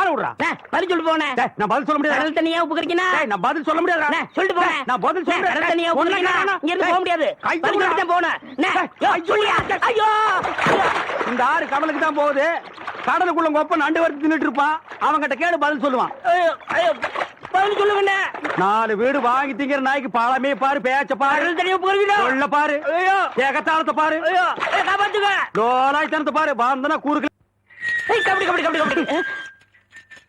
ஆள விடுறா. பதில் சொல்லிட்டு போனேன் நான் பதில் சொல்ல முடியாது? கடல் தண்ணியா உப்பு கறிக்கினா நான் பதில் சொல்ல முடியாது? சொல்லிட்டு போனேன் நான் பதில் சொல்றேன் கடல் தண்ணியா உப்பு கறிக்கினா வேணாம். இங்க இருந்து போக முடியாது. பதில். சொல்லிட்டு போனேன் சொல்லியா? ஐயோ! இந்த ஆறு கடலுக்கு தான் போகுது. கடலுக்குள்ள அப்பா நண்டு வறுத்து தின்னுட்டு இருப்பான். அவன்கிட்ட கேடு பதில் சொல்லுவான். பதில் சொல்லுங்கண்ணே நாலு வீடு வாங்கி திங்கிற நாய்க்கு பாலமே பாரு பேச்ச பாரு. சொல்ல பாரு. ஏகத்தாளத்தை பாரு. காப்பாத்துங்க. லோலாய் தனத்தை பாரு பாந்தனா கூறுக்கு கபடி கபடி கபடி கபடி.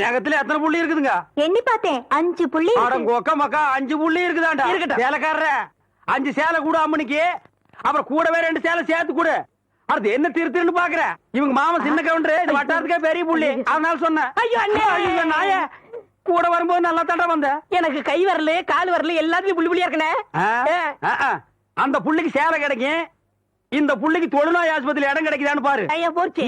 நேகத்துல எத்தனை புள்ளி இருக்குதுங்க? எண்ணி பார்த்தேன். அஞ்சு புள்ளி. அடங்கோக்க மக்கா அஞ்சு புள்ளி இருக்குதாண்டா? இருக்கட்டும். சேலைக்காரர அஞ்சு சேலை கூட அம்மனிக்கு அப்புறம் கூடவே ரெண்டு சேலை சேர்த்து கொடு. அடுத்து என்ன திருத்துன்னு பாக்குற? இவங்க மாமா சின்ன கவுண்டரு இது வட்டாரத்துக்கே பெரிய புள்ளி. அதனால சொன்னேன். ஐயோ, அண்ணே. ஐயோ நாய. கூட வரும்போது நல்லா தண்டை வந்த. எனக்கு கை வரல கால் வரல எல்லாத்துலயும் புள்ளி புள்ளியா இருக்கனே. அந்த புள்ளிக்கு சேலை கிடைக்கும். இந்த புள்ளிக்கு தொழுநோய் ஆஸ்பத்திரி இடம் கிடைக்குதான்னு பாரு. ஐயா போச்சு.